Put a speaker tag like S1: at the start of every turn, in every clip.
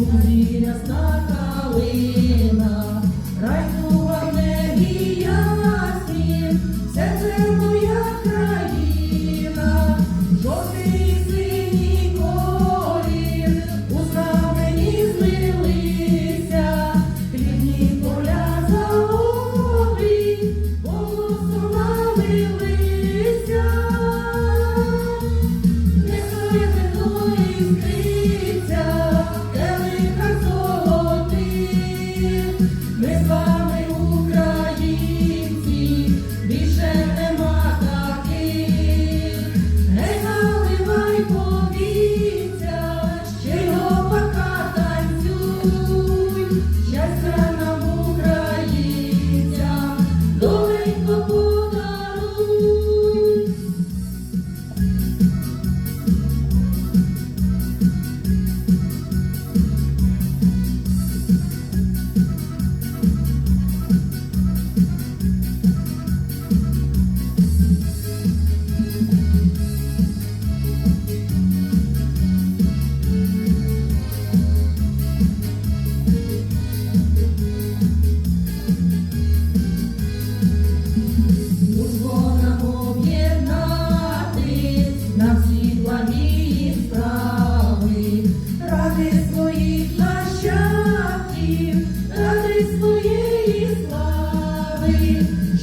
S1: Калина, райнува не віє.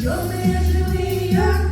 S1: Show me your.